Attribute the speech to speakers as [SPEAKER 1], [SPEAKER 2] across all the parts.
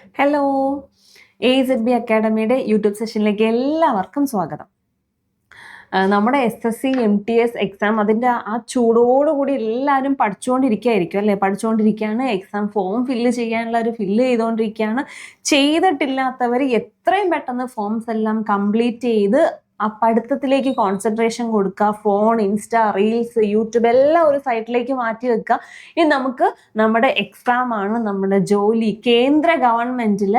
[SPEAKER 1] Hello A Z B അക്കാഡമിയുടെ YouTube സെഷനിലേക്ക് എല്ലാവർക്കും സ്വാഗതം. നമ്മുടെ S S C M T S exam അതിന്റെ ആ ചൂടോടുകൂടി എല്ലാവരും പഠിച്ചുകൊണ്ടിരിക്കുകയായിരിക്കും അല്ലേ? പഠിച്ചുകൊണ്ടിരിക്കുകയാണ് എക്സാം ഫോം ഫില്ല് ചെയ്യാനുള്ള ഒരു ഫില്ല് ചെയ്തുകൊണ്ടിരിക്കുകയാണ്. ചെയ്തിട്ടില്ലാത്തവർ എത്രയും പെട്ടെന്ന് ഫോംസ് എല്ലാം കംപ്ലീറ്റ് ചെയ്ത് ആ പഠിത്തത്തിലേക്ക് കോൺസെൻട്രേഷൻ കൊടുക്കുക ഫോൺ ഇൻസ്റ്റ റീൽസ് യൂട്യൂബ് എല്ലാം ഒരു സൈറ്റിലേക്ക് മാറ്റി വെക്കുക. ഇനി നമുക്ക് നമ്മുടെ എക്സാം ആണ് നമ്മുടെ ജോലി. കേന്ദ്ര ഗവൺമെന്റിൽ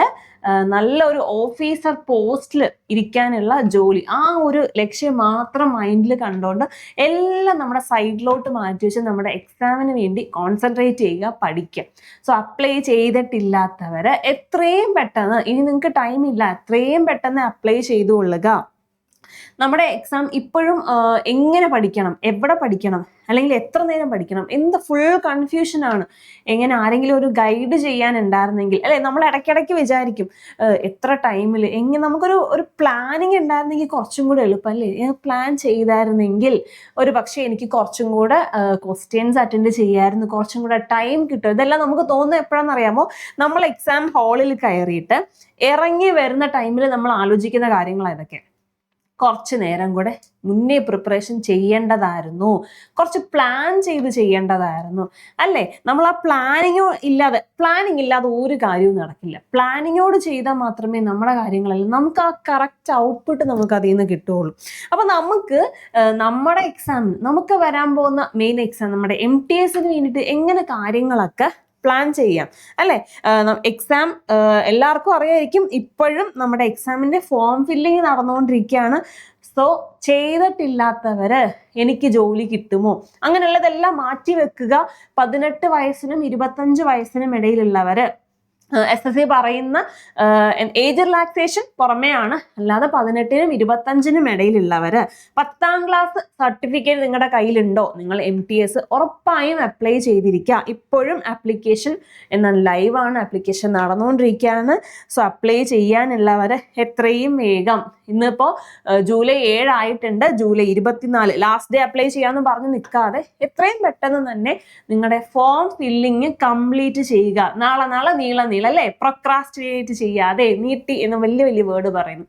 [SPEAKER 1] നല്ലൊരു ഓഫീസർ പോസ്റ്റിൽ ഇരിക്കാനുള്ള ജോലി. ആ ഒരു ലക്ഷ്യം മാത്രം മൈൻഡിൽ കണ്ടുകൊണ്ട് എല്ലാം നമ്മുടെ സൈഡിലോട്ട് മാറ്റി വെച്ച് നമ്മുടെ എക്സാമിന് വേണ്ടി കോൺസെൻട്രേറ്റ് ചെയ്യുക പഠിക്കുക. സോ അപ്ലൈ ചെയ്തിട്ടില്ലാത്തവരെ എത്രയും പെട്ടെന്ന് ഇനി നിങ്ങൾക്ക് ടൈം ഇല്ല എത്രയും പെട്ടെന്ന് അപ്ലൈ ചെയ്തു കൊള്ളുക. നമ്മുടെ എക്സാം ഇപ്പോഴും എങ്ങനെ പഠിക്കണം? എവിടെ പഠിക്കണം? അല്ലെങ്കിൽ എത്ര നേരം പഠിക്കണം? എന്ത് ഫുൾ കൺഫ്യൂഷനാണ് എങ്ങനെ ആരെങ്കിലും ഒരു ഗൈഡ് ചെയ്യാൻ ഉണ്ടായിരുന്നെങ്കിൽ അല്ലെ? നമ്മൾ ഇടയ്ക്കിടയ്ക്ക് വിചാരിക്കും എത്ര ടൈമിൽ എങ്ങനെ നമുക്കൊരു ഒരു പ്ലാനിങ് ഉണ്ടായിരുന്നെങ്കിൽ കുറച്ചും കൂടെ എളുപ്പം അല്ലേ ഞാൻ പ്ലാൻ ചെയ്തായിരുന്നെങ്കിൽ ഒരു പക്ഷേ എനിക്ക് കുറച്ചും കൂടെ ക്വസ്റ്റ്യൻസ് അറ്റൻഡ് ചെയ്യായിരുന്നു കുറച്ചും കൂടെ ടൈം കിട്ടും. ഇതെല്ലാം നമുക്ക് തോന്നുന്നത് എപ്പോഴാണെന്ന് അറിയാമോ? നമ്മൾ എക്സാം ഹാളിൽ കയറിയിട്ട് ഇറങ്ങി വരുന്ന ടൈമിൽ നമ്മൾ ആലോചിക്കുന്ന കാര്യങ്ങളാണ് ഇതൊക്കെ. കുറച്ച് നേരം കൂടെ മുന്നേ പ്രിപ്പറേഷൻ ചെയ്യേണ്ടതായിരുന്നു. കുറച്ച് പ്ലാൻ ചെയ്ത് ചെയ്യേണ്ടതായിരുന്നു. അല്ലേ? നമ്മൾ ആ പ്ലാനിങ്ങോ ഇല്ലാതെ പ്ലാനിങ് ഇല്ലാതെ ഒരു കാര്യവും നടക്കില്ല. പ്ലാനിങ്ങോട് ചെയ്താൽ മാത്രമേ നമ്മുടെ കാര്യങ്ങളെല്ലാം നമുക്ക് ആ കറക്റ്റ് ഔട്ട്പുട്ട് നമുക്ക് അതിൽ നിന്ന് കിട്ടുകയുള്ളൂ. അപ്പോൾ നമുക്ക് നമ്മുടെ എക്സാമിന് നമുക്ക് വരാൻ പോകുന്ന മെയിൻ എക്സാം നമ്മുടെ എം ടി എസിന് വേണ്ടിയിട്ട് എങ്ങനെ കാര്യങ്ങളൊക്കെ പ്ലാൻ ചെയ്യാം. അല്ലേ? എക്സാം എല്ലാവർക്കും അറിയായിരിക്കും ഇപ്പോഴും നമ്മുടെ എക്സാമിന്റെ ഫോം ഫില്ലിങ് നടന്നുകൊണ്ടിരിക്കുകയാണ്. സോ ചെയ്തിട്ടില്ലാത്തവര് എനിക്ക് ജോലി കിട്ടുമോ? അങ്ങനെയുള്ളതെല്ലാം മാറ്റി വെക്കുക പതിനെട്ട് വയസ്സിനും ഇരുപത്തഞ്ച് വയസ്സിനും ഇടയിലുള്ളവര് എസ് എസ് സി പറയുന്ന ഏജ് റിലാക്സേഷൻ പുറമെയാണ്. അല്ലാതെ പതിനെട്ടിനും ഇരുപത്തഞ്ചിനും ഇടയിലുള്ളവർ പത്താം ക്ലാസ് സർട്ടിഫിക്കറ്റ് നിങ്ങളുടെ കയ്യിലുണ്ടോ? നിങ്ങൾ എം ടി എസ് ഉറപ്പായും അപ്ലൈ ചെയ്തിരിക്കുക. ഇപ്പോഴും ആപ്ലിക്കേഷൻ എന്നാൽ ലൈവാണ് ആപ്ലിക്കേഷൻ നടന്നുകൊണ്ടിരിക്കുകയാണ് സോ അപ്ലൈ ചെയ്യാനുള്ളവർ എത്രയും വേഗം. ഇന്നിപ്പോൾ ജൂലൈ ഏഴായിട്ടുണ്ട്. ജൂലൈ ഇരുപത്തിനാല്. ലാസ്റ്റ് ഡേ അപ്ലൈ ചെയ്യാമെന്ന് പറഞ്ഞ് നിൽക്കാതെ എത്രയും പെട്ടെന്ന് തന്നെ നിങ്ങളുടെ ഫോം ഫില്ലിങ് കംപ്ലീറ്റ് ചെയ്യുക. നാളെ നാളെ നീള നീള. അല്ലേ? പ്രൊക്രാസ്റ്റിനേറ്റ് ചെയ്യാതെ നീട്ടി എന്ന് വലിയ വലിയ വേർഡ് പറയുന്നു.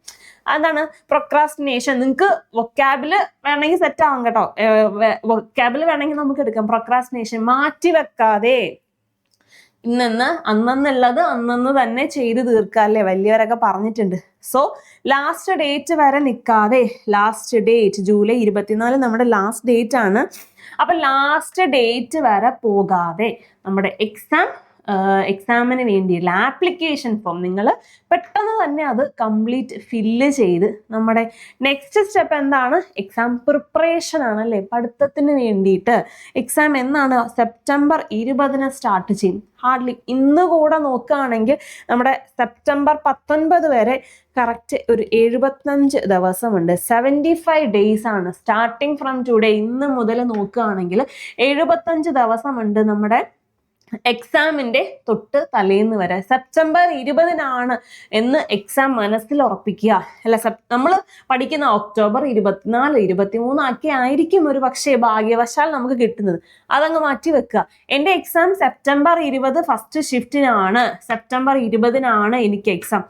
[SPEAKER 1] അതാണ് പ്രൊക്രാസ്റ്റിനേഷൻ നിങ്ങൾക്ക് വൊക്കാബിൽ വേണമെങ്കിൽ സെറ്റ് ആവും കേട്ടോ. വൊക്കാബിൽ വേണമെങ്കിൽ നമുക്ക് എടുക്കാം. പ്രൊക്രാസ്റ്റിനേഷൻ മാറ്റി വെക്കാതെ ഇന്നെന്ന് അന്നെന്നുള്ളത് അന്നന്ന് തന്നെ ചെയ്ത് തീർക്കുക അല്ലേ? വലിയവരൊക്കെ പറഞ്ഞിട്ടുണ്ട്. സോ ലാസ്റ്റ് ഡേറ്റ് വരെ നിൽക്കാതെ ലാസ്റ്റ് ഡേറ്റ് ജൂലൈ ഇരുപത്തിനാല് നമ്മുടെ ലാസ്റ്റ് ഡേറ്റ് ആണ്. അപ്പൊ ലാസ്റ്റ് ഡേറ്റ് വരെ പോകാതെ നമ്മുടെ എക്സാം എക്സാമിന് വേണ്ടിയുള്ള ആപ്ലിക്കേഷൻ ഫോം നിങ്ങൾ പെട്ടെന്ന് തന്നെ അത് കംപ്ലീറ്റ് ഫില്ല് ചെയ്ത് നമ്മുടെ നെക്സ്റ്റ് സ്റ്റെപ്പ് എന്താണ്? എക്സാം പ്രിപ്പറേഷൻ ആണ് അല്ലേ? പഠിത്തത്തിന് വേണ്ടിയിട്ട് എക്സാം എന്നാണ് സെപ്റ്റംബർ ഇരുപതിന് സ്റ്റാർട്ട് ചെയ്യും. ഹാർഡ്ലി ഇന്ന് കൂടെ നോക്കുകയാണെങ്കിൽ നമ്മുടെ സെപ്റ്റംബർ പത്തൊൻപത് വരെ കറക്റ്റ് ഒരു എഴുപത്തഞ്ച് ദിവസമുണ്ട്. സെവന്റി ഫൈവ് ഡേയ്സ് ആണ്. സ്റ്റാർട്ടിങ് ഫ്രം ടുഡേ ഇന്ന് മുതൽ നോക്കുകയാണെങ്കിൽ എഴുപത്തഞ്ച് ദിവസമുണ്ട് നമ്മുടെ എക്സാമിന്റെ തൊട്ട് തലേന്ന് വരെ. സെപ്റ്റംബർ ഇരുപതിനാണ് എന്ന് എക്സാം മനസ്സിൽ ഉറപ്പിക്കുക. അല്ല നമ്മൾ പഠിക്കുന്ന ഒക്ടോബർ ഇരുപത്തിനാല് ഇരുപത്തിമൂന്ന് ഒക്കെ ആയിരിക്കും ഒരു പക്ഷേ ഭാഗ്യവശാൽ നമുക്ക് കിട്ടുന്നത്. അതങ്ങ് മാറ്റി വെക്കുക. എന്റെ എക്സാം സെപ്റ്റംബർ ഇരുപത് ഫസ്റ്റ് ഷിഫ്റ്റിനാണ് സെപ്റ്റംബർ ഇരുപതിനാണ് എനിക്ക് എക്സാം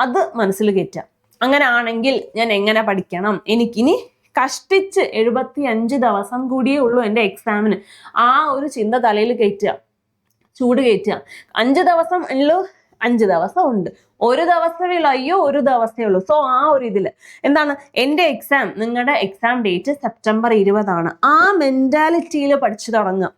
[SPEAKER 1] അത് മനസ്സിൽ കയറ്റുക. അങ്ങനെ ആണെങ്കിൽ ഞാൻ എങ്ങനെ പഠിക്കണം? എനിക്കിനി കഷ്ടിച്ച് എഴുപത്തി അഞ്ച് ദിവസം കൂടിയേ ഉള്ളൂ എന്റെ എക്സാമിന് ആ ഒരു ചിന്ത തലയിൽ കയറ്റുക. ചൂട് കയറ്റുക. അഞ്ച് ദിവസം ഉള്ളൂ അഞ്ച് ദിവസം ഉണ്ട്. ഒരു ദിവസമേ ഉള്ളൂ. അയ്യോ ഒരു ദിവസമേ ഉള്ളൂ. സോ ആ ഒരു ഇതിൽ എന്താണ്? എന്റെ എക്സാം നിങ്ങളുടെ എക്സാം ഡേറ്റ് സെപ്റ്റംബർ ഇരുപതാണ്. ആ മെന്റാലിറ്റിയിൽ പഠിച്ചു തുടങ്ങുക.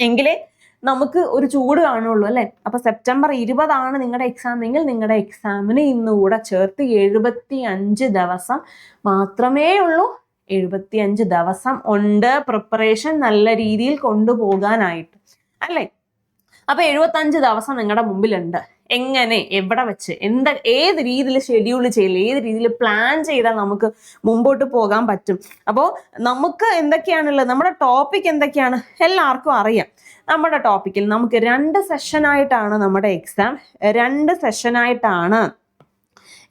[SPEAKER 1] എങ്കിലേ നമുക്ക് ഒരു ചൂട് കാണുള്ളൂ അല്ലേ? അപ്പൊ സെപ്റ്റംബർ ഇരുപതാണ് നിങ്ങളുടെ എക്സാം എങ്കിൽ നിങ്ങളുടെ എക്സാമിന് ഇന്ന് കൂടെ ചേർത്ത് എഴുപത്തി അഞ്ച് ദിവസം മാത്രമേ ഉള്ളൂ. എഴുപത്തി അഞ്ച് ദിവസം ഉണ്ട്. പ്രിപ്പറേഷൻ നല്ല രീതിയിൽ കൊണ്ടുപോകാനായിട്ട്. അല്ലേ? അപ്പൊ എഴുപത്തഞ്ച് ദിവസം നിങ്ങളുടെ മുമ്പിലുണ്ട്. എങ്ങനെ എവിടെ വെച്ച് എന്താ ഏത് രീതിയിൽ ഷെഡ്യൂൾ ചെയ്യില്ല ഏത് രീതിയിൽ പ്ലാൻ ചെയ്താൽ നമുക്ക് മുമ്പോട്ട് പോകാൻ പറ്റും. അപ്പോൾ നമുക്ക് എന്തൊക്കെയാണുള്ളത് നമ്മുടെ ടോപ്പിക് എന്തൊക്കെയാണ് എല്ലാവർക്കും അറിയാം. നമ്മുടെ ടോപ്പിക്കിൽ നമുക്ക് രണ്ട് സെഷനായിട്ടാണ് നമ്മുടെ എക്സാം രണ്ട് സെഷനായിട്ടാണ്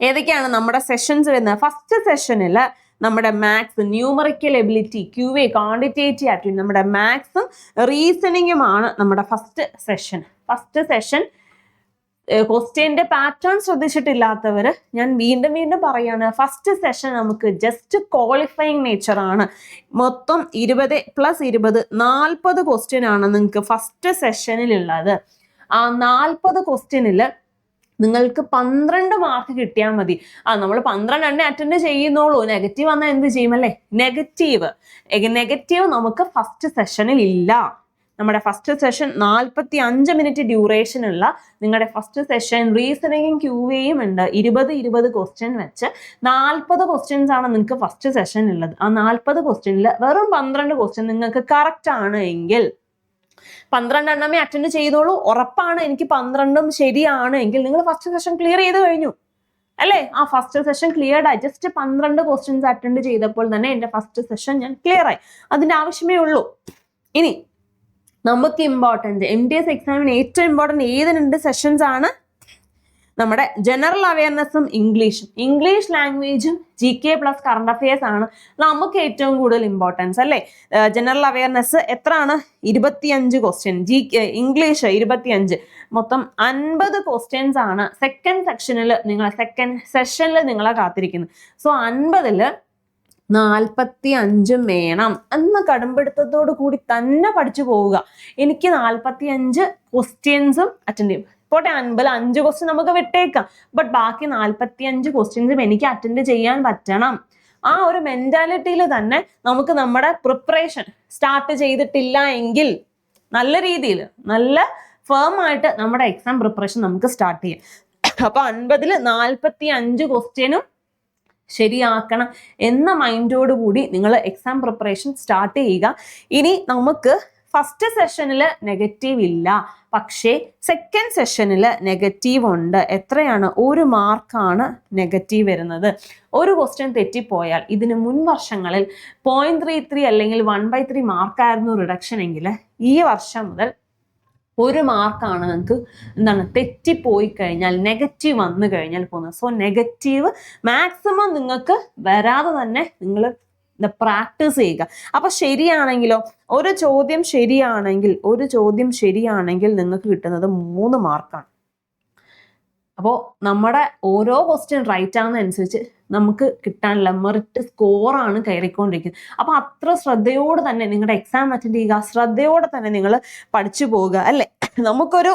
[SPEAKER 1] ഏതൊക്കെയാണ് നമ്മുടെ സെഷൻസ് വരുന്നത്? ഫസ്റ്റ് സെഷനിൽ നമ്മുടെ maths numerical ability Q A quantitative aptitude നമ്മുടെ മാത്സും റീസണിങ്ങുമാണ് നമ്മുടെ ഫസ്റ്റ് സെഷൻ ഫസ്റ്റ് സെഷൻ ക്വസ്റ്റ്യന്റെ പാറ്റേൺ ശ്രദ്ധിച്ചിട്ടില്ലാത്തവർ ഞാൻ വീണ്ടും വീണ്ടും പറയാണ് ഫസ്റ്റ് സെഷൻ നമുക്ക് ജസ്റ്റ് ക്വാളിഫയിങ് നേച്ചർ ആണ്. മൊത്തം ഇരുപത് പ്ലസ് ഇരുപത് നാൽപ്പത് ക്വസ്റ്റ്യൻ ആണ് നിങ്ങൾക്ക് ഫസ്റ്റ് സെഷനിലുള്ളത് ആ നാൽപ്പത് ക്വസ്റ്റ്യനിൽ നിങ്ങൾക്ക് പന്ത്രണ്ട് മാർക്ക് കിട്ടിയാൽ മതി. ആ നമ്മൾ പന്ത്രണ്ട് എണ്ണം അറ്റൻഡ് ചെയ്യുന്നുള്ളൂ. നെഗറ്റീവ് വന്നാൽ എന്ത് ചെയ്യും അല്ലേ? നെഗറ്റീവ് നെഗറ്റീവ് നമുക്ക് ഫസ്റ്റ് സെഷനിൽ ഇല്ല. നമ്മുടെ ഫസ്റ്റ് സെഷൻ നാൽപ്പത്തി അഞ്ച് മിനിറ്റ് ഡ്യൂറേഷൻ ഉള്ള നിങ്ങളുടെ ഫസ്റ്റ് സെഷൻ റീസണിങ്ങും ക്യൂവേയും ഉണ്ട്. ഇരുപത് ഇരുപത് ക്വസ്റ്റ്യൻ വെച്ച് നാൽപ്പത് ക്വസ്റ്റ്യൻസ് ആണ് നിങ്ങൾക്ക് ഫസ്റ്റ് സെഷൻ ഉള്ളത്. ആ നാൽപ്പത് ക്വസ്റ്റ്യനിൽ വെറും പന്ത്രണ്ട് ക്വസ്റ്റ്യൻ നിങ്ങൾക്ക് കറക്റ്റ് ആണ് എങ്കിൽ പന്ത്രണ്ട് എണ്ണമേ അറ്റൻഡ് ചെയ്തോളൂ. ഉറപ്പാണ് എനിക്ക് പന്ത്രണ്ടും ശരിയാണ് എങ്കിൽ നിങ്ങൾ ഫസ്റ്റ് സെഷൻ ക്ലിയർ ചെയ്ത് കഴിഞ്ഞു. അല്ലേ? ആ ഫസ്റ്റ് സെഷൻ ക്ലിയർഡ് ആയി. ജസ്റ്റ് പന്ത്രണ്ട് ക്വസ്റ്റ്യൻസ് അറ്റൻഡ് ചെയ്തപ്പോൾ തന്നെ എന്റെ ഫസ്റ്റ് സെഷൻ ഞാൻ ക്ലിയർ ആയി. അതിന്റെ ആവശ്യമേ ഉള്ളൂ. ഇനി നമുക്ക് ഇമ്പോർട്ടന്റ് എം ഡി എസ് എക്സാമിന് ഏറ്റവും ഇമ്പോർട്ടന്റ് രണ്ട് സെഷൻസ് ആണ്? നമ്മുടെ ജനറൽ അവയർനെസ്സും ഇംഗ്ലീഷും English ലാംഗ്വേജും G K plus current affairs ആണ് നമുക്ക് ഏറ്റവും കൂടുതൽ ഇമ്പോർട്ടൻസ് അല്ലേ? ജനറൽ അവയർനെസ് എത്രയാണ്? ഇരുപത്തിയഞ്ച് ക്വസ്റ്റ്യൻ ജി ഇംഗ്ലീഷ് ഇരുപത്തിയഞ്ച്. മൊത്തം അൻപത് ക്വസ്റ്റ്യൻസ് ആണ് സെക്കൻഡ് സെക്ഷനിൽ നിങ്ങൾ സെക്കൻഡ് സെഷനിൽ നിങ്ങളെ കാത്തിരിക്കുന്നത്. സോ അൻപതിൽ നാൽപ്പത്തി അഞ്ചും വേണം. എന്ന കടുംപിടുത്തത്തോടു കൂടി തന്നെ പഠിച്ചു പോവുക. എനിക്ക് നാൽപ്പത്തി അഞ്ച് ക്വസ്റ്റ്യൻസും അറ്റൻഡ് ചെയ്യും. പോട്ടെ അൻപത് അഞ്ച് ക്വസ്റ്റ്യൻ നമുക്ക് വിട്ടേക്കാം. ബട്ട് ബാക്കി നാൽപ്പത്തി അഞ്ച് ക്വസ്റ്റ്യൻസും എനിക്ക് അറ്റൻഡ് ചെയ്യാൻ പറ്റണം. ആ ഒരു മെന്റാലിറ്റിയിൽ തന്നെ നമുക്ക് നമ്മുടെ പ്രിപ്പറേഷൻ സ്റ്റാർട്ട് ചെയ്തിട്ടില്ല എങ്കിൽ നല്ല രീതിയിൽ നല്ല ഫേം ആയിട്ട് നമ്മുടെ എക്സാം പ്രിപ്പറേഷൻ നമുക്ക് സ്റ്റാർട്ട് ചെയ്യാം. അപ്പൊ അൻപതിൽ നാൽപ്പത്തി അഞ്ച് ക്വസ്റ്റ്യനും ശരിയാക്കണം എന്ന മൈൻഡോട് കൂടി നിങ്ങൾ എക്സാം പ്രിപ്പറേഷൻ സ്റ്റാർട്ട് ചെയ്യുക. ഇനി നമുക്ക് ഫസ്റ്റ് സെഷനിൽ നെഗറ്റീവ് ഇല്ല. പക്ഷേ സെക്കൻഡ് സെഷനിൽ നെഗറ്റീവ് ഉണ്ട്. എത്രയാണ്? ഒരു മാർക്കാണ് നെഗറ്റീവ് വരുന്നത്. ഒരു ക്വസ്റ്റ്യൻ തെറ്റിപ്പോയാൽ ഇതിന് മുൻ വർഷങ്ങളിൽ പോയിന്റ് ത്രീ ത്രീ അല്ലെങ്കിൽ വൺ ബൈ ത്രീ മാർക്കായിരുന്നു റിഡക്ഷൻ എങ്കിൽ ഈ വർഷം മുതൽ ഒരു മാർക്കാണ് നിങ്ങൾക്ക് എന്താണ് തെറ്റിപ്പോയി കഴിഞ്ഞാൽ നെഗറ്റീവ് വന്നു കഴിഞ്ഞാൽ പോകുന്നത്. സോ നെഗറ്റീവ് മാക്സിമം നിങ്ങൾക്ക് വരാതെ തന്നെ നിങ്ങൾ പ്രാക്ടീസ് ചെയ്യുക. അപ്പൊ ശരിയാണെങ്കിലോ ഒരു ചോദ്യം ശരിയാണെങ്കിൽ ഒരു ചോദ്യം ശരിയാണെങ്കിൽ നിങ്ങൾക്ക് കിട്ടുന്നത് മൂന്ന് മാർക്കാണ് അപ്പോൾ നമ്മുടെ ഓരോ ക്വസ്റ്റ്യൻ റൈറ്റ് ആവുന്നതനുസരിച്ച് നമുക്ക് കിട്ടാനുള്ള മെറിറ്റ് സ്കോറാണ് കയറിക്കൊണ്ടിരിക്കുന്നത്. അപ്പോൾ അത്ര ശ്രദ്ധയോടെ തന്നെ നിങ്ങളുടെ എക്സാം അറ്റൻഡ് ചെയ്യുക ശ്രദ്ധയോടെ തന്നെ നിങ്ങൾ പഠിച്ചു പോവുക അല്ലേ? നമുക്കൊരു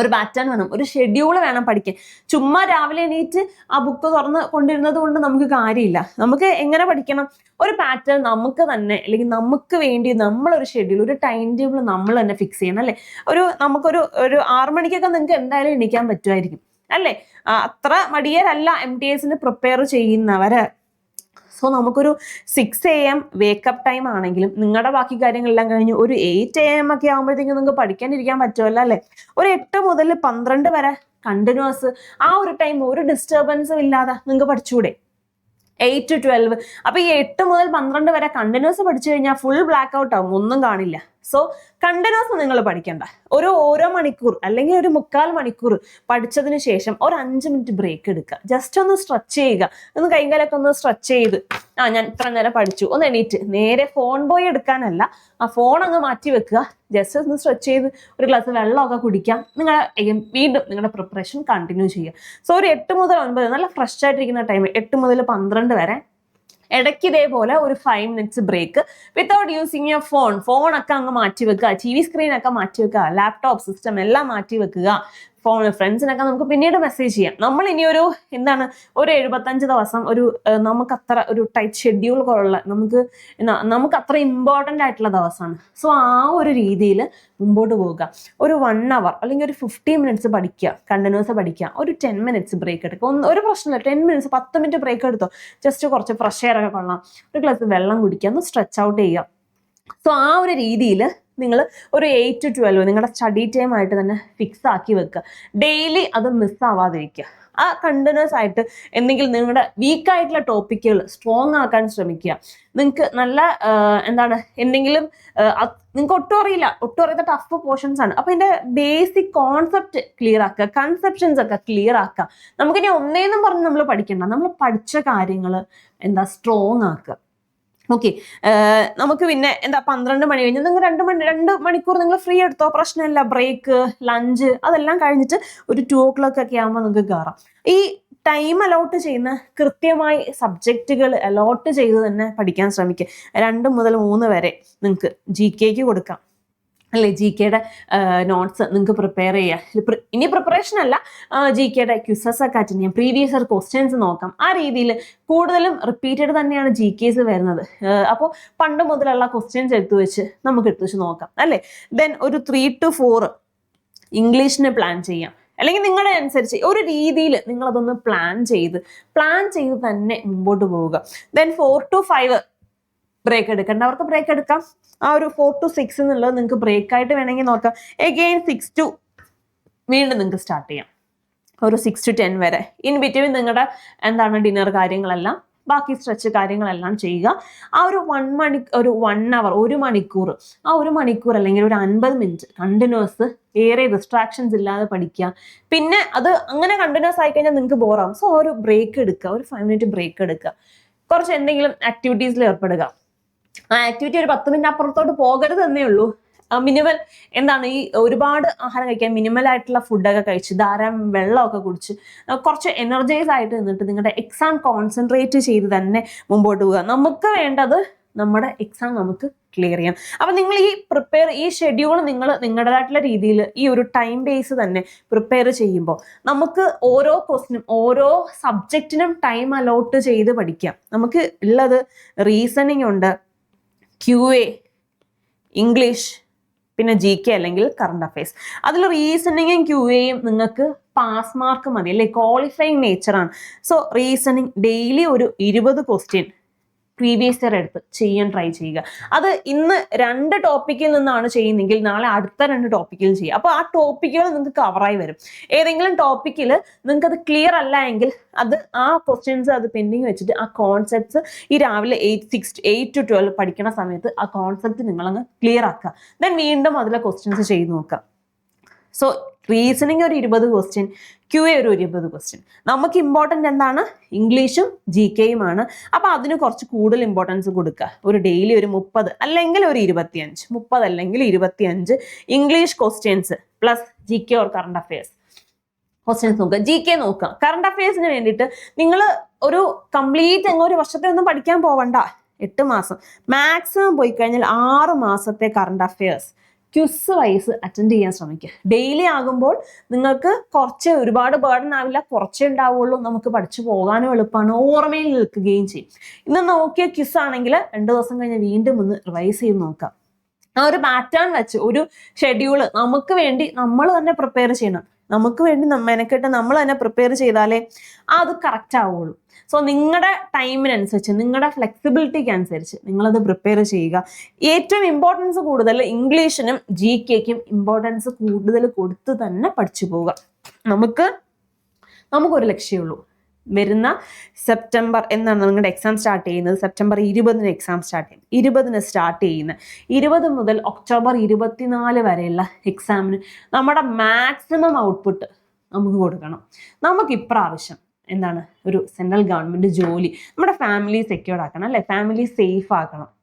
[SPEAKER 1] ഒരു പാറ്റേൺ വേണം. ഒരു ഷെഡ്യൂൾ വേണം പഠിക്കാൻ. ചുമ്മാ രാവിലെ എണീറ്റ് ആ ബുക്ക് തുറന്ന് കൊണ്ടിരുന്നത് കൊണ്ട് നമുക്ക് കാര്യമില്ല. നമുക്ക് എങ്ങനെ പഠിക്കണം? ഒരു പാറ്റേൺ നമുക്ക് തന്നെ അല്ലെങ്കിൽ നമുക്ക് വേണ്ടി നമ്മളൊരു ഷെഡ്യൂൾ ഒരു ടൈം ടേബിൾ നമ്മൾ തന്നെ ഫിക്സ് ചെയ്യണം അല്ലേ? ഒരു നമുക്കൊരു ഒരു ആറു മണിക്കൊക്കെ നിങ്ങൾക്ക് എന്തായാലും എണീക്കാൻ പറ്റുമായിരിക്കും. അല്ലേ? അത്ര മടിയരല്ല എം ടി എസിന് പ്രിപ്പയർ ചെയ്യുന്നവര്. സോ നമുക്കൊരു six A M wake up time ആണെങ്കിലും നിങ്ങളുടെ ബാക്കി കാര്യങ്ങളെല്ലാം കഴിഞ്ഞ് ഒരു എയ്റ്റ് എ എം ഒക്കെ ആകുമ്പോഴത്തേക്കും നിങ്ങൾക്ക് പഠിക്കാനിരിക്കാൻ പറ്റുമല്ലോ അല്ലേ? ഒരു എട്ട് മുതൽ പന്ത്രണ്ട് വരെ കണ്ടിന്യൂസ് ആ ഒരു ടൈം ഒരു ഡിസ്റ്റർബൻസും ഇല്ലാതെ നിങ്ങൾക്ക് പഠിച്ചുകൂടെ എയ്റ്റ് ടു ട്വൽവ് അപ്പൊ ഈ എട്ട് മുതൽ പന്ത്രണ്ട് വരെ കണ്ടിന്യൂസ് പഠിച്ചു കഴിഞ്ഞാൽ ഫുൾ ബ്ലാക്ക് ഔട്ട് ആവും. ഒന്നും കാണില്ല. സോ കണ്ടിന്യൂസ് നിങ്ങൾ പഠിക്കണ്ട. ഒരു ഓരോ മണിക്കൂർ അല്ലെങ്കിൽ ഒരു മുക്കാൽ മണിക്കൂർ പഠിച്ചതിന് ശേഷം ഒരു അഞ്ച് മിനിറ്റ് ബ്രേക്ക് എടുക്കുക. ജസ്റ്റ് ഒന്ന് സ്ട്രെച്ച് ചെയ്യുക. ഒന്ന് കൈകാലൊക്കെ ഒന്ന് സ്ട്രെച്ച് ചെയ്ത്. ആ ഞാൻ ഇത്ര നേരം പഠിച്ചു. ഒന്ന് എണീറ്റ്. നേരെ ഫോൺ പോയി എടുക്കാനല്ല. ആ ഫോൺ അങ്ങ് മാറ്റി വെക്കുക. ജസ്റ്റ് ഒന്ന് സ്ട്രെച്ച് ചെയ്ത് ഒരു ഗ്ലാസ് വെള്ളമൊക്കെ കുടിക്കാം. നിങ്ങൾ വീണ്ടും നിങ്ങളുടെ പ്രിപ്പറേഷൻ കണ്ടിന്യൂ ചെയ്യുക. സോ ഒരു എട്ട് മുതൽ ഒൻപത് നല്ല ഫ്രഷ് ആയിട്ടിരിക്കുന്ന ടൈം എട്ട് മുതൽ പന്ത്രണ്ട് വരെ ഇടയ്ക്ക് ഇതേപോലെ ഒരു five minutes break without using your phone phone ഫോണൊക്കെ അങ്ങ് മാറ്റി വെക്കുക ടി വി സ്ക്രീനൊക്കെ മാറ്റി വെക്കുക ലാപ്ടോപ്പ് സിസ്റ്റം എല്ലാം മാറ്റി വെക്കുക ഫോൺ ഫ്രണ്ട്സിനൊക്കെ നമുക്ക് പിന്നീട് മെസ്സേജ് ചെയ്യാം. നമ്മൾ ഇനി ഒരു എന്താണ് ഒരു എഴുപത്തഞ്ച് ദിവസം ഒരു നമുക്ക് അത്ര ഒരു ടൈറ്റ് ഷെഡ്യൂൾ ഉള്ള നമുക്ക് നമുക്ക് അത്ര ഇമ്പോർട്ടന്റ് ആയിട്ടുള്ള ദിവസമാണ്. സോ ആ ഒരു രീതിയിൽ മുമ്പോട്ട് പോവുക. ഒരു വൺ അവർ അല്ലെങ്കിൽ ഒരു ഫിഫ്റ്റി മിനിറ്റ്സ് പഠിക്കുക. കണ്ടിന്യൂസ് പഠിക്കുക. ഒരു ടെൻ മിനിറ്റ്സ് ബ്രേക്ക് എടുക്കുക. ഒന്ന് ഒരു പ്രശ്നമില്ല. ടെൻ മിനിറ്റ്സ് പത്ത് മിനിറ്റ് ബ്രേക്ക് എടുത്തോ. ജസ്റ്റ് കുറച്ച് ഫ്രഷ് എയർ ഒക്കെ കൊള്ളാം. ഒരു ഗ്ലാസ് വെള്ളം കുടിക്കുക. ഒന്ന് സ്ട്രെച്ച് ഔട്ട് ചെയ്യുക. സോ ആ ഒരു രീതിയിൽ നിങ്ങൾ ഒരു എയ്റ്റ് ടു ട്വൽവ് നിങ്ങളുടെ സ്റ്റഡി ടൈം ആയിട്ട് തന്നെ ഫിക്സ് ആക്കി വെക്കുക ഡെയിലി അത് മിസ് ആവാതിരിക്കുക ആ കണ്ടിന്യൂസ് ആയിട്ട് എന്തെങ്കിലും നിങ്ങളുടെ വീക്കായിട്ടുള്ള ടോപ്പിക്കുകൾ സ്ട്രോങ് ആക്കാൻ ശ്രമിക്കുക നിങ്ങൾക്ക് നല്ല എന്താണ് എന്തെങ്കിലും നിങ്ങൾക്ക് ഒട്ടും അറിയില്ല. ഒട്ടും അറിയാത്ത ടഫ് പോർഷൻസ് ആണ്. അപ്പൊ ഇതിന്റെ ബേസിക് കോൺസെപ്റ്റ് ക്ലിയർ ആക്കുക കൺസെപ്ഷൻസ് ഒക്കെ ക്ലിയർ ആക്കുക നമുക്കിനി ഒന്നേന്നും പറഞ്ഞ് നമ്മൾ പഠിക്കണ്ട. നമ്മൾ പഠിച്ച കാര്യങ്ങൾ എന്താ സ്ട്രോങ് ആക്കുക ഓക്കെ നമുക്ക് പിന്നെ എന്താ പന്ത്രണ്ട് മണി കഴിഞ്ഞ് നിങ്ങൾ രണ്ട് മണി രണ്ട് മണിക്കൂർ നിങ്ങൾ ഫ്രീ എടുത്തോ പ്രശ്നമില്ല. ബ്രേക്ക് ലഞ്ച് അതെല്ലാം കഴിഞ്ഞിട്ട് ഒരു ടു ഓ ക്ലോക്ക് ഒക്കെ ആകുമ്പോൾ നിങ്ങൾക്ക് കയറാം ഈ ടൈം അലോട്ട് ചെയ്യുന്ന കൃത്യമായി സബ്ജക്റ്റുകൾ അലോട്ട് ചെയ്ത് തന്നെ പഠിക്കാൻ ശ്രമിക്കുക രണ്ട് മുതൽ മൂന്ന് വരെ നിങ്ങൾക്ക് ജി കെക്ക് കൊടുക്കാം. അല്ലേ? ജി കെയുടെ നോട്ട്സ് നിങ്ങൾക്ക് പ്രിപ്പയർ ചെയ്യാം. ഇനി പ്രിപ്പറേഷൻ അല്ല. ജി കെയുടെ ക്യൂസസ് ഒക്കെ അറ്റൻഡ് ചെയ്യാം. പ്രീവിയസ് ഇയർ ക്വസ്റ്റ്യൻസ് നോക്കാം. ആ രീതിയിൽ കൂടുതലും റിപ്പീറ്റഡ് തന്നെയാണ് ജി കെസ് വരുന്നത്. അപ്പോൾ പണ്ട് മുതലുള്ള ക്വസ്റ്റ്യൻസ് എടുത്തു വെച്ച് നമുക്ക് എടുത്തു വെച്ച് നോക്കാം. അല്ലേ? ദെൻ ഒരു ത്രീ ടു ഫോർ ഇംഗ്ലീഷിന് പ്ലാൻ ചെയ്യാം. അല്ലെങ്കിൽ നിങ്ങളുടെ അനുസരിച്ച് ഒരു രീതിയിൽ നിങ്ങളതൊന്ന് പ്ലാൻ ചെയ്ത് പ്ലാൻ ചെയ്ത് തന്നെ മുമ്പോട്ട് പോവുക. Then four to five break എടുക്കേണ്ടവർക്ക് break എടുക്കാം. ആ ഒരു ഫോർ ടു സിക്സ് എന്നുള്ളത് നിങ്ങൾക്ക് ബ്രേക്ക് ആയിട്ട് വേണമെങ്കിൽ നോക്കാം. എഗെയിൻ സിക്സ് ടു വീണ്ടും നിങ്ങൾക്ക് സ്റ്റാർട്ട് ചെയ്യാം. ഒരു സിക്സ് ടു ടെൻ വരെ. ഇൻ ബിറ്റ്വീൻ നിങ്ങളുടെ എന്താണ് ഡിന്നർ കാര്യങ്ങളെല്ലാം ബാക്കി സ്ട്രെച്ച് കാര്യങ്ങളെല്ലാം ചെയ്യുക. ആ ഒരു വൺ മണി ഒരു വൺ അവർ ഒരു മണിക്കൂർ ആ ഒരു മണിക്കൂർ അല്ലെങ്കിൽ ഒരു അൻപത് മിനിറ്റ് കണ്ടിന്യൂസ് ഏറെ ഡിസ്ട്രാക്ഷൻസ് ഇല്ലാതെ പഠിക്കുക. പിന്നെ അത് അങ്ങനെ കണ്ടിന്യൂസ് ആയി കഴിഞ്ഞാൽ നിങ്ങൾക്ക് ബോറാവും സോ ഒരു ബ്രേക്ക് എടുക്കുക. ഒരു ഫൈവ് മിനിറ്റ് ബ്രേക്ക് എടുക്കുക. കുറച്ച് എന്തെങ്കിലും ആക്ടിവിറ്റീസിൽ ഏർപ്പെടുക. ആ ആക്ടിവിറ്റി ഒരു പത്ത് മിനിറ്റ് അപ്പുറത്തോട്ട് പോകരുത് എന്നേ ഉള്ളൂ. മിനിമൽ എന്താണ് ഈ ഒരുപാട് ആഹാരം കഴിക്കാൻ മിനിമൽ ആയിട്ടുള്ള ഫുഡൊക്കെ കഴിച്ച് ധാരാളം വെള്ളമൊക്കെ കുടിച്ച് കുറച്ച് എനർജൈസ് ആയിട്ട് നിന്നിട്ട് നിങ്ങളുടെ എക്സാം കോൺസെൻട്രേറ്റ് ചെയ്ത് തന്നെ മുമ്പോട്ട് പോവുക. നമുക്ക് വേണ്ടത് നമ്മുടെ എക്സാം നമുക്ക് ക്ലിയർ ചെയ്യാം. അപ്പം നിങ്ങൾ ഈ പ്രിപ്പയർ ഈ ഷെഡ്യൂൾ നിങ്ങൾ നിങ്ങളുടേതായിട്ടുള്ള രീതിയിൽ ഈ ഒരു ടൈം ബേസ് തന്നെ പ്രിപ്പയർ ചെയ്യുമ്പോൾ നമുക്ക് ഓരോ ക്വസ്റ്റിനും ഓരോ സബ്ജക്റ്റിനും ടൈം അലോട്ട് ചെയ്ത് പഠിക്കാം. നമുക്ക് ഉള്ളത് റീസണിങ് ഉണ്ട് ക്യു എ ഇംഗ്ലീഷ് പിന്നെ ജി കെ അല്ലെങ്കിൽ കറണ്ട് അഫയേഴ്സ് അതിൽ റീസണിങ്ങും ക്യു എയും നിങ്ങൾക്ക് പാസ് മാർക്ക് മതി. അല്ലെ? ക്വാളിഫൈങ് നേച്ചറാണ് സോ റീസണിങ് ഡെയിലി ഒരു ഇരുപത് ക്വസ്റ്റ്യൻ പ്രീവിയസ് ഇയർ എടുത്ത് ചെയ്യാൻ ട്രൈ ചെയ്യുക. അത് ഇന്ന് രണ്ട് ടോപ്പിക്കിൽ നിന്നാണ് ചെയ്യുന്നതെങ്കിൽ നാളെ അടുത്ത രണ്ട് ടോപ്പിക്കിൽ ചെയ്യുക അപ്പോൾ ആ ടോപ്പിക്കുകൾ നിങ്ങൾക്ക് കവറായി വരും. ഏതെങ്കിലും ടോപ്പിക്കിൽ നിങ്ങൾക്ക് അത് ക്ലിയർ അല്ല എങ്കിൽ അത് ആ ക്വസ്റ്റ്യൻസ് അത് പെൻഡിങ് വെച്ചിട്ട് ആ കോൺസെപ്റ്റ്സ് ഈ രാവിലെ eight six eight to twelve പഠിക്കുന്ന സമയത്ത് ആ കോൺസെപ്റ്റ് നിങ്ങളങ്ങ് ക്ലിയർ ആക്കുക. ദെൻ വീണ്ടും അതിലെ ക്വസ്റ്റ്യൻസ് ചെയ്ത് നോക്കുക. സോ റീസണിങ് ഒരു ഇരുപത് ക്വസ്റ്റ്യൻ ക്യു എ ഒരു ഇരുപത് ക്വസ്റ്റ്യൻ നമുക്ക് ഇമ്പോർട്ടന്റ് എന്താണ്? ഇംഗ്ലീഷും ജി കെയുമാണ് അപ്പോൾ അതിന് കുറച്ച് കൂടുതൽ ഇമ്പോർട്ടൻസ് കൊടുക്കുക ഒരു ഡെയിലി ഒരു മുപ്പത് അല്ലെങ്കിൽ ഒരു ഇരുപത്തിയഞ്ച്. മുപ്പത് അല്ലെങ്കിൽ ഇരുപത്തിയഞ്ച് English questions plus G K or current affairs questions നോക്കുക ജി കെ നോക്കുക കറണ്ട് അഫയേഴ്സിന് വേണ്ടിയിട്ട് നിങ്ങൾ ഒരു കംപ്ലീറ്റ് അങ്ങ് ഒരു വർഷത്തെ ഒന്നും പഠിക്കാൻ പോവണ്ട. എട്ട് മാസം. മാക്സിമം പോയി കഴിഞ്ഞാൽ ആറ് മാസത്തെ current affairs quiz wise attend ചെയ്യാൻ ശ്രമിക്കുക ഡെയിലി ആകുമ്പോൾ നിങ്ങൾക്ക് കുറച്ച് ഒരുപാട് ബേർഡൻ ആവില്ല. കുറച്ചേ ഉണ്ടാവുള്ളൂ. നമുക്ക് പഠിച്ചു പോകാനും എളുപ്പമാണ് ഓർമ്മയിൽ നിൽക്കുകയും ചെയ്യും. ഇന്ന് നോക്കിയ ക്യുസ് ആണെങ്കിൽ രണ്ട് ദിവസം കഴിഞ്ഞ് വീണ്ടും ഒന്ന് റിവൈസ് ചെയ്ത് നോക്കാം. ആ ഒരു പാറ്റേൺ വെച്ച് ഒരു ഷെഡ്യൂൾ നമുക്ക് വേണ്ടി നമ്മൾ തന്നെ പ്രിപ്പയർ ചെയ്യണം. നമുക്ക് വേണ്ടി മെനക്കെട്ട് നമ്മൾ തന്നെ പ്രിപ്പയർ ചെയ്താലേ അത് കറക്റ്റ് ആവുള്ളൂ. സോ നിങ്ങളുടെ ടൈമിനനുസരിച്ച് നിങ്ങളുടെ ഫ്ലെക്സിബിലിറ്റിക്ക് അനുസരിച്ച് നിങ്ങളത് പ്രിപ്പയർ ചെയ്യുക. ഏറ്റവും ഇമ്പോർട്ടൻസ് കൂടുതൽ ഇംഗ്ലീഷിനും ജി കെക്കും ഇമ്പോർട്ടൻസ് കൂടുതൽ കൊടുത്ത് തന്നെ പഠിച്ചു പോവുക. നമുക്ക് നമുക്കൊരു ലക്ഷ്യമുള്ളൂ വരുന്ന സെപ്റ്റംബർ എന്നാണ് നിങ്ങളുടെ എക്സാം സ്റ്റാർട്ട് ചെയ്യുന്നത്. സെപ്റ്റംബർ ഇരുപതിന് എക്സാം സ്റ്റാർട്ട് ചെയ്യും ഇരുപതിന് സ്റ്റാർട്ട് ചെയ്യുന്നത്. ഇരുപത് മുതൽ ഒക്ടോബർ ഇരുപത്തിനാല് വരെയുള്ള എക്സാമിന് നമ്മുടെ മാക്സിമം ഔട്ട്പുട്ട് നമുക്ക് കൊടുക്കണം. നമുക്ക് ഇപ്രാവശ്യം എന്താണ്? ഒരു സെൻട്രൽ ഗവൺമെന്റ് ജോലി. നമ്മുടെ ഫാമിലി സെക്യൂർഡ് ആക്കണം അല്ലെ? ഫാമിലി സേഫ് ആക്കണം.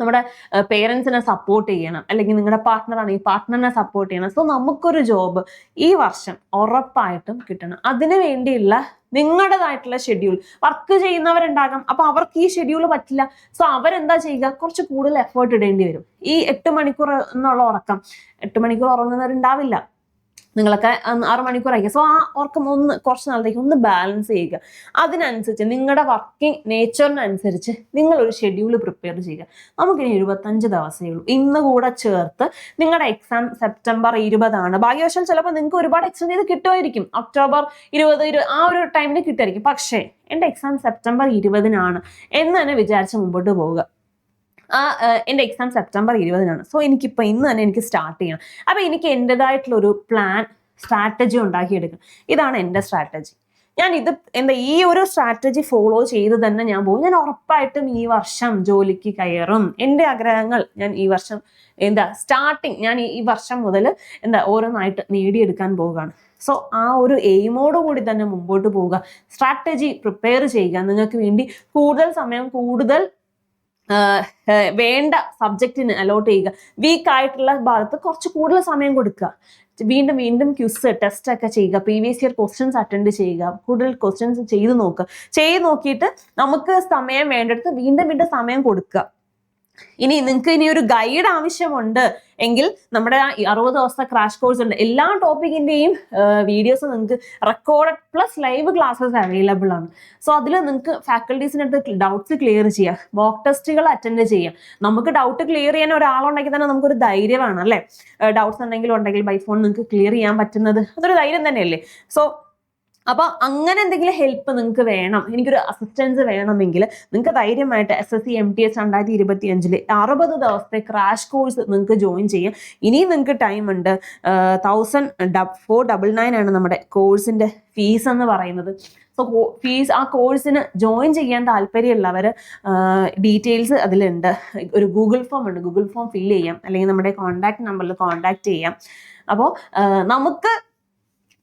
[SPEAKER 1] നമ്മുടെ പേരൻസിനെ സപ്പോർട്ട് ചെയ്യണം. അല്ലെങ്കിൽ നിങ്ങളുടെ പാർട്ട്ണർ ഈ പാർട്ട്ണറിനെ സപ്പോർട്ട് ചെയ്യണം. സോ നമുക്കൊരു ജോബ് ഈ വർഷം ഉറപ്പായിട്ടും കിട്ടണം. അതിനു വേണ്ടിയുള്ള നിങ്ങളുടേതായിട്ടുള്ള ഷെഡ്യൂൾ വർക്ക് ചെയ്യുന്നവരുണ്ടാകാം. അപ്പൊ അവർക്ക് ഈ ഷെഡ്യൂൾ പറ്റില്ല. സോ അവരെന്താ ചെയ്യുക? കുറച്ച് കൂടുതൽ എഫേർട്ട് ഇടേണ്ടി വരും. ഈ എട്ട് മണിക്കൂർ എന്നുള്ള ഉറക്കം. എട്ട് മണിക്കൂർ ഉറങ്ങുന്നവരുണ്ടാവില്ല. നിങ്ങളൊക്കെ ആറ് മണിക്കൂർ ആയിരിക്കും സോ ആ ഉറക്കം ഒന്ന് കുറച്ച് നാളത്തേക്ക് ഒന്ന് ബാലൻസ് ചെയ്യുക. അതിനനുസരിച്ച് നിങ്ങളുടെ വർക്കിംഗ് നേച്ചറിനനുസരിച്ച് നിങ്ങളൊരു ഷെഡ്യൂൾ പ്രിപ്പയർ ചെയ്യുക. നമുക്കിനി എഴുപത്തഞ്ച് ദിവസമേ ഉള്ളൂ. ഇന്ന് കൂടെ ചേർത്ത് നിങ്ങളുടെ എക്സാം സെപ്റ്റംബർ ഇരുപതാണ്. ഭാഗ്യവശാൽ ചിലപ്പോൾ നിങ്ങൾക്ക് ഒരുപാട് എക്സ്റ്റെൻഡ് ചെയ്ത് കിട്ടുമായിരിക്കും. ഒക്ടോബർ ഇരുപത് ഇരു ആ ഒരു ടൈമിൽ കിട്ടുമായിരിക്കും. പക്ഷേ എന്റെ എക്സാം സെപ്റ്റംബർ ഇരുപതിനാണ്. എന്ന് തന്നെ വിചാരിച്ച് മുമ്പോട്ട് പോവുക. ആ എന്റെ എക്സാം സെപ്റ്റംബർ ഇരുപതിനാണ്. സോ എനിക്കിപ്പോൾ ഇന്ന് തന്നെ എനിക്ക് സ്റ്റാർട്ട് ചെയ്യണം. അപ്പോൾ എനിക്ക് എന്റെതായിട്ടുള്ളൊരു പ്ലാൻ സ്ട്രാറ്റജി ഉണ്ടാക്കിയെടുക്കണം. ഇതാണ് എന്റെ സ്ട്രാറ്റജി ഞാൻ ഇത് എന്താ ഈ ഒരു സ്ട്രാറ്റജി ഫോളോ ചെയ്ത് തന്നെ ഞാൻ പോകും. ഞാൻ ഉറപ്പായിട്ടും ഈ വർഷം ജോലിക്ക് കയറും. എന്റെ ആഗ്രഹങ്ങൾ ഞാൻ ഈ വർഷം എന്താ സ്റ്റാർട്ടിങ് ഞാൻ ഈ- വർഷം മുതൽ എന്താ ഓരോന്നായിട്ട് നേടിയെടുക്കാൻ പോവുകയാണ്. സോ ആ ഒരു എയിമോട് കൂടി തന്നെ മുമ്പോട്ട് പോവുക. സ്ട്രാറ്റജി പ്രിപ്പയർ ചെയ്യുക. നിങ്ങൾക്ക് വേണ്ടി കൂടുതൽ സമയം കൂടുതൽ വേണ്ട സബ്ജക്റ്റിന് അലോട്ട് ചെയ്യുക. വീക്ക് ആയിട്ടുള്ള ഭാഗത്ത് കുറച്ച് കൂടുതൽ സമയം കൊടുക്കുക. വീണ്ടും വീണ്ടും ക്യൂസ് ടെസ്റ്റ് ഒക്കെ ചെയ്യുക. പ്രീവിയസ് ഇയർ ക്വസ്റ്റ്യൻസ് അറ്റൻഡ് ചെയ്യുക. കൂടുതൽ ക്വസ്റ്റ്യൻസ് ചെയ്ത് നോക്കുക. ചെയ്ത് നോക്കിയിട്ട് നമുക്ക് സമയം വേണ്ടെടുത്ത് വീണ്ടും വീണ്ടും സമയം കൊടുക്കുക. ഇനി നിങ്ങൾക്ക് ഇനി ഒരു ഗൈഡ് ആവശ്യമുണ്ട് എങ്കിൽ നമ്മുടെ അറുപത് ദിവസത്തെ ക്രാഷ് കോഴ്സ് ഉണ്ട്. എല്ലാ ടോപ്പിക്കിന്റെയും വീഡിയോസ് നിങ്ങൾക്ക് record plus live classes available ആണ്. സോ അതിൽ നിങ്ങൾക്ക് ഫാക്കൽറ്റീസിന്റെ അടുത്ത് ഡൗട്ട്സ് ക്ലിയർ ചെയ്യാം. മോക്ക് ടെസ്റ്റുകൾ അറ്റൻഡ് ചെയ്യാം. നമുക്ക് ഡൗട്ട് ക്ലിയർ ചെയ്യാൻ ഒരാളുണ്ടെങ്കിൽ തന്നെ നമുക്കൊരു ധൈര്യമാണ് അല്ലേ? ഡൗട്ട്സ് ഉണ്ടെങ്കിലും ഉണ്ടെങ്കിൽ ബൈ ഫോൺ നിങ്ങൾക്ക് ക്ലിയർ ചെയ്യാൻ പറ്റുന്നത്. അതൊരു ധൈര്യം തന്നെയല്ലേ? സോ അപ്പൊ അങ്ങനെ എന്തെങ്കിലും ഹെൽപ്പ് നിങ്ങൾക്ക് വേണം എനിക്കൊരു അസിസ്റ്റൻസ് വേണമെങ്കിൽ നിങ്ങൾക്ക് ധൈര്യമായിട്ട് S S C M T S രണ്ടായിരത്തി ഇരുപത്തി അഞ്ചിൽ അറുപത് ദിവസത്തെ ക്രാഷ് കോഴ്സ് നിങ്ങൾക്ക് ജോയിൻ ചെയ്യാം. ഇനിയും നിങ്ങൾക്ക് ടൈം ഉണ്ട്. തൗസൻഡ് ഫോർ ഡബിൾ നയൻ ആണ് നമ്മുടെ കോഴ്സിന്റെ ഫീസ് എന്ന് പറയുന്നത്. സോ ഫീസ് ആ കോഴ്സിന് ജോയിൻ ചെയ്യാൻ താല്പര്യമുള്ളവർ ഡീറ്റെയിൽസ് അതിലുണ്ട്. ഒരു ഗൂഗിൾ ഫോം ഉണ്ട്. ഗൂഗിൾ ഫോം ഫില്ല് ചെയ്യാം. അല്ലെങ്കിൽ നമ്മുടെ കോൺടാക്ട് നമ്പറിൽ കോൺടാക്ട് ചെയ്യാം. അപ്പോൾ നമുക്ക്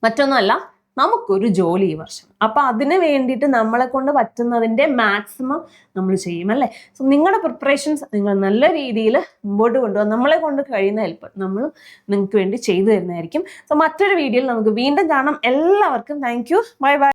[SPEAKER 1] മറ്റൊന്നുമല്ല നമുക്കൊരു ജോലി ഈ വർഷം. അപ്പൊ അതിന് വേണ്ടിയിട്ട് നമ്മളെ കൊണ്ട് പറ്റുന്നതിന്റെ മാക്സിമം നമ്മൾ ചെയ്യും അല്ലേ? സോ നിങ്ങളുടെ പ്രിപ്പറേഷൻസ് നിങ്ങൾ നല്ല രീതിയിൽ മുമ്പോട്ട് കൊണ്ടുപോകാൻ നമ്മളെ കൊണ്ട് കഴിയുന്ന ഹെൽപ്പ് നമ്മൾ നിങ്ങൾക്ക് വേണ്ടി ചെയ്തു തരുന്നതായിരിക്കും. സോ മറ്റൊരു വീഡിയോയിൽ നമുക്ക് വീണ്ടും കാണാം. എല്ലാവർക്കും താങ്ക് യു ബൈ ബൈ